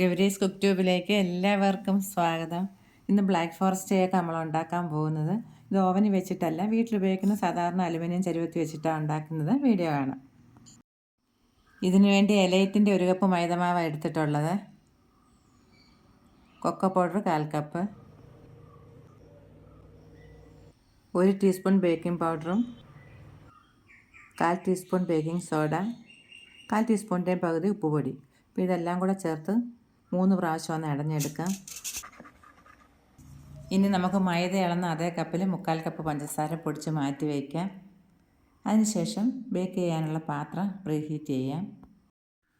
Gowri's cook ട്യൂബിലേക്ക് എല്ലാവർക്കും സ്വാഗതം. ഇന്ന് ബ്ലാക്ക് ഫോറസ്റ്റ് കേക്ക് നമ്മൾ ഉണ്ടാക്കാൻ പോകുന്നത് ഇത് ഓവനിൽ വെച്ചിട്ടല്ല വീട്ടിൽ ഉപയോഗിക്കുന്ന സാധാരണ അലുമിനിയം ചരുവത്തി വെച്ചിട്ടാണ് ഉണ്ടാക്കുന്നത്. വീഡിയോ ആണ് ഇതിനുവേണ്ടി വേണ്ടി എലൈറ്റിന്റെ ഒരു കപ്പ് മൈദമാവ് എടുത്തിട്ടുള്ളത്. കൊക്ക പൗഡർ കാൽ കപ്പ് ഒരു ടീസ്പൂൺ ബേക്കിംഗ് പൗഡറും കാൽ ടീസ്പൂൺ ബേക്കിംഗ് സോഡ കാൽ ടീസ്പൂണിന്റെ പകുതി ഉപ്പുപൊടി. അപ്പോൾ ഇതെല്ലാം കൂടെ ചേർത്ത് മൂന്ന് പ്രാവശ്യം ഒന്ന് അടഞ്ഞെടുക്കാം ഇനി നമുക്ക് മൈദ ഇളന്ന അതേ കപ്പിൽ മുക്കാൽ കപ്പ് പഞ്ചസാര പൊടിച്ച് മാറ്റി വയ്ക്കാം അതിനുശേഷം ബേക്ക് ചെയ്യാനുള്ള പാത്രം പ്രീഹീറ്റ് ചെയ്യാം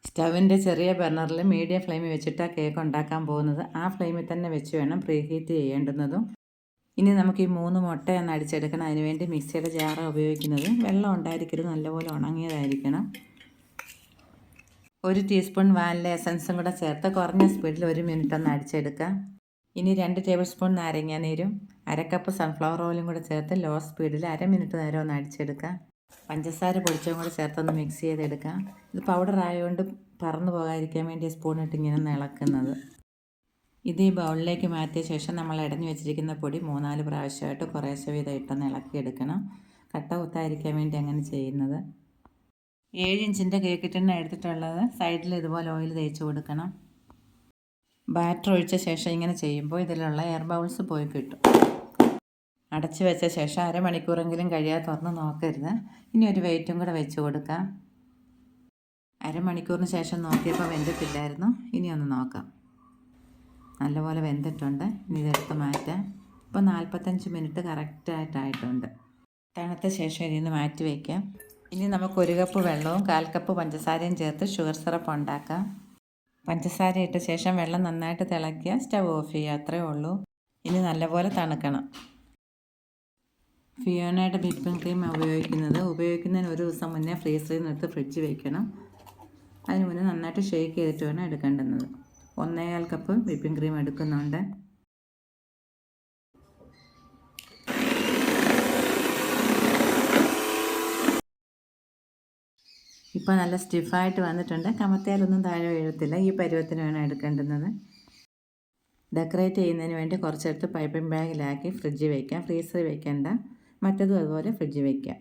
സ്റ്റവിന്റെ ചെറിയ ബർണറിൽ മീഡിയം ഫ്ലെയിമിൽ വെച്ചിട്ടാണ് കേക്ക് ഉണ്ടാക്കാൻ പോകുന്നത്. ആ ഫ്ലെയിമിൽ തന്നെ വെച്ച് വേണം പ്രീഹീറ്റ് ചെയ്യേണ്ടുന്നതും. ഇനി നമുക്ക് ഈ മൂന്ന് മുട്ട ഒന്ന് അടിച്ചെടുക്കണം. അതിനുവേണ്ടി മിക്സിയുടെ ജാറ ഉപയോഗിക്കുന്നത്. വെള്ളം ഉണ്ടായിരിക്കരുത്. നല്ലപോലെ ഉണങ്ങിയതായിരിക്കണം. ഒരു ടീസ്പൂൺ വാനില എസൻസും കൂടെ ചേർത്ത് കുറഞ്ഞ സ്പീഡിൽ ഒരു മിനിറ്റ് ഒന്ന് അടിച്ചെടുക്കാം ഇനി രണ്ട് ടേബിൾ സ്പൂൺ നാരങ്ങ നീരും കപ്പ് സൺഫ്ലവർ ഓയിലും കൂടെ ചേർത്ത് ലോ സ്പീഡിൽ അര മിനിറ്റ് നേരം ഒന്ന് അടിച്ചെടുക്കാം പഞ്ചസാര പൊടിച്ചതും കൂടെ ചേർത്തൊന്ന് മിക്സ് ചെയ്തെടുക്കാം ഇത് പൗഡർ ആയതുകൊണ്ട് പറന്നു പോകാതിരിക്കാൻ വേണ്ടി സ്പൂൺ ഇട്ട് ഇങ്ങനെ ഇളക്കുന്നത് ഇത് ഈ ബൗളിലേക്ക് മാറ്റിയ ശേഷം നമ്മൾ ഇടഞ്ഞു വെച്ചിരിക്കുന്ന പൊടി മൂന്നാൽ പ്രാവശ്യമായിട്ട് കുറേശ്ശെ വീതം ഇട്ടൊന്ന് ഇളക്കിയെടുക്കണം കട്ട കുത്തായിരിക്കാൻ വേണ്ടി അങ്ങനെ ചെയ്യുന്നത്. ഏഴ് ഇഞ്ചിന്റെ കേക്ക് ടിന്നാണ് എടുത്തിട്ടുള്ളത്. സൈഡിൽ ഇതുപോലെ ഓയിൽ തേച്ച് കൊടുക്കണം. ബാറ്റർ ഒഴിച്ച ശേഷം ഇങ്ങനെ ചെയ്യുമ്പോൾ ഇതിലുള്ള എയർ ബൗൾസ് പോയി കിട്ടും. അടച്ച് വെച്ച ശേഷം അരമണിക്കൂറെങ്കിലും കഴിയാതെ തുറന്ന് നോക്കരുത്. ഇനി ഒരു വെയിറ്റും കൂടെ വെച്ച് കൊടുക്കാം. അരമണിക്കൂറിന് ശേഷം നോക്കിയപ്പോൾ വെന്തിട്ടില്ലായിരുന്നു. ഇനി ഒന്ന് നോക്കാം. നല്ലപോലെ വെന്തിട്ടുണ്ട്. ഇനി ഇതെടുത്ത് മാറ്റാം. ഇപ്പോൾ നാൽപ്പത്തഞ്ച് മിനിറ്റ് കറക്റ്റായിട്ടായിട്ടുണ്ട് തണുത്ത ശേഷം ഇതിൽ നിന്ന് മാറ്റി വയ്ക്കാം ഇനി നമുക്ക് ഒരു കപ്പ് വെള്ളവും കാൽ കപ്പ് പഞ്ചസാരയും ചേർത്ത് ഷുഗർ സിറപ്പ് ഉണ്ടാക്കാം. പഞ്ചസാര ഇട്ട ശേഷം വെള്ളം നന്നായിട്ട് തിളക്കുക സ്റ്റവ് ഓഫ് ചെയ്യുക. അത്രയേ ഉള്ളൂ. ഇനി നല്ലപോലെ തണുക്കണം. ഫിയോനയുടെ വിപ്പിംഗ് ക്രീം ഉപയോഗിക്കുന്നത്. ഉപയോഗിക്കുന്നതിന് ഒരു ദിവസം മുന്നേ ഫ്രീസറിൽ നിന്നെടുത്ത് ഫ്രിഡ്ജ് വയ്ക്കണം അതിന് മുന്നേ നന്നായിട്ട് ഷേക്ക് ചെയ്തിട്ട് വേണം എടുക്കേണ്ടുന്നത്. ഒന്നേകാൽ കപ്പ് വിപ്പിംഗ് ക്രീം എടുക്കുന്നുണ്ട്. ഇപ്പോൾ നല്ല സ്റ്റിഫായിട്ട് വന്നിട്ടുണ്ട്. കമത്തേലൊന്നും താഴെ വീഴത്തില്ല. ഈ പരുവത്തിന് വേണം എടുക്കേണ്ടുന്നത്. ഡെക്കറേറ്റ് ചെയ്യുന്നതിന് വേണ്ടി കുറച്ചെടുത്ത് പൈപ്പിംഗ് ബാഗിലാക്കി ഫ്രിഡ്ജിൽ വയ്ക്കാം ഫ്രീസറിൽ വയ്ക്കേണ്ട മറ്റതും അതുപോലെ ഫ്രിഡ്ജിൽ വയ്ക്കാം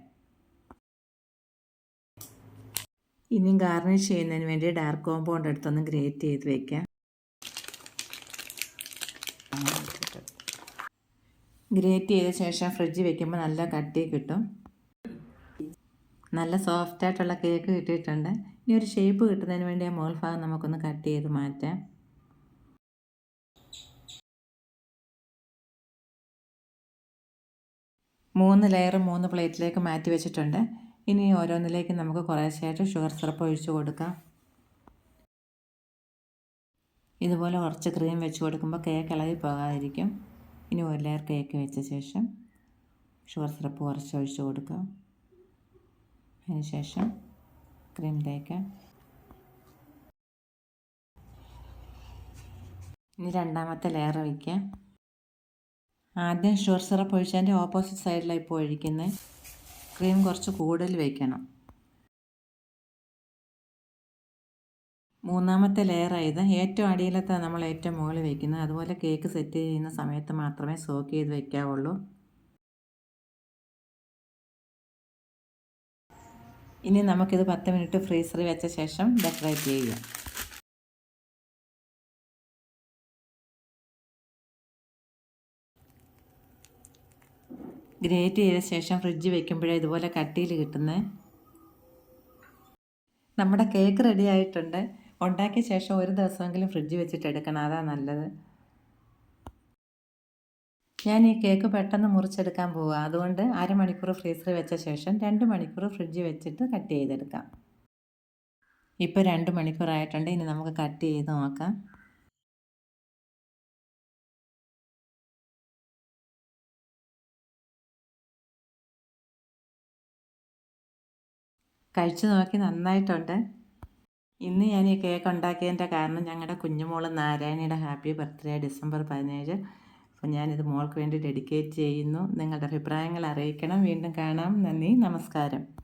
ഇനിയും ഗാർണിഷ് ചെയ്യുന്നതിന് വേണ്ടി ഡാർക്ക് കോമ്പൗണ്ട് എടുത്തൊന്ന് ഗ്രേറ്റ് ചെയ്ത് വയ്ക്കാം ഗ്രേറ്റ് ചെയ്ത ശേഷം ഫ്രിഡ്ജിൽ വയ്ക്കുമ്പോൾ നല്ല കട്ടി കിട്ടും. നല്ല സോഫ്റ്റ് ആയിട്ടുള്ള കേക്ക് കിട്ടിയിട്ടുണ്ട്. ഇനി ഒരു ഷേപ്പ് കിട്ടുന്നതിന് വേണ്ടി ആ മുകൾ ഭാഗം നമുക്കൊന്ന് കട്ട് ചെയ്ത് മാറ്റാം. മൂന്ന് ലെയർ മൂന്ന് പ്ലേറ്റിലേക്ക് മാറ്റി വെച്ചിട്ടുണ്ട്. ഇനി ഓരോന്നിലേക്ക് നമുക്ക് കുറേശ്ശായിട്ട് ഷുഗർ സിറപ്പ് ഒഴിച്ചു കൊടുക്കാം. ഇതുപോലെ കുറച്ച് ക്രീം വെച്ച് കൊടുക്കുമ്പോൾ കേക്ക് ഇളകി പോകാതിരിക്കും. ഇനി ഒരു ലെയർ കേക്ക് വെച്ച ശേഷം ഷുഗർ സിറപ്പ് കുറച്ച് ഒഴിച്ച് കൊടുക്കാം. അതിനുശേഷം ക്രീം തേക്കാം. ഇനി രണ്ടാമത്തെ ലെയർ വയ്ക്കാം ആദ്യം ഷുഗർ സിറപ്പ് ഒഴിച്ചതിന്റെ ഓപ്പോസിറ്റ് സൈഡിലായി ഇപ്പോൾ ഒഴിക്കുന്നത് ക്രീം കുറച്ച് കൂടുതൽ വയ്ക്കണം മൂന്നാമത്തെ ലെയർ ആയത് ഏറ്റവും അടിയിലത്തെ നമ്മൾ ഏറ്റവും മുകളിൽ വയ്ക്കുന്നത് അതുപോലെ കേക്ക് സെറ്റ് ചെയ്യുന്ന സമയത്ത് മാത്രമേ സോക്ക് ചെയ്ത് വയ്ക്കാവുള്ളൂ ഇനി നമുക്കിത് പത്ത് മിനിറ്റ് ഫ്രീസറിൽ വെച്ച ശേഷം ഡെക്കറേറ്റ് ചെയ്യാം ഗ്രേറ്റ് ചെയ്ത ശേഷം ഫ്രിഡ്ജ് വെക്കുമ്പോഴേ ഇതുപോലെ കട്ടിയിൽ കിട്ടുന്നത് നമ്മുടെ കേക്ക് റെഡി ആയിട്ടുണ്ട്. ഉണ്ടാക്കിയ ശേഷം ഒരു ദിവസമെങ്കിലും ഫ്രിഡ്ജ് വെച്ചിട്ട് എടുക്കണം. അതാണ് നല്ലത്. ഞാൻ ഈ കേക്ക് പെട്ടെന്ന് മുറിച്ചെടുക്കാൻ പോവുക അതുകൊണ്ട് അരമണിക്കൂർ ഫ്രീസറിൽ വെച്ച ശേഷം രണ്ട് മണിക്കൂർ ഫ്രിഡ്ജ് വെച്ചിട്ട് കട്ട് ചെയ്തെടുക്കാം. ഇപ്പോൾ രണ്ട് മണിക്കൂറായിട്ടുണ്ട് ഇനി നമുക്ക് കട്ട് ചെയ്ത് നോക്കാം. കഴിച്ചു നോക്കി നന്നായിട്ടുണ്ട്. ഇന്ന് ഞാൻ ഈ കേക്ക് ഉണ്ടാക്കിയതിന്റെ കാരണം ഞങ്ങളുടെ കുഞ്ഞുമോൾ നാരായണിയുടെ ഹാപ്പി ബർത്ത്ഡേ ഡിസംബർ പതിനേഴ്. അപ്പോൾ ഞാനിത് മോൾക്ക് വേണ്ടി ഡെഡിക്കേറ്റ് ചെയ്യുന്നു. നിങ്ങളുടെ അഭിപ്രായങ്ങൾ അറിയിക്കണം. വീണ്ടും കാണാം. നന്ദി. നമസ്കാരം.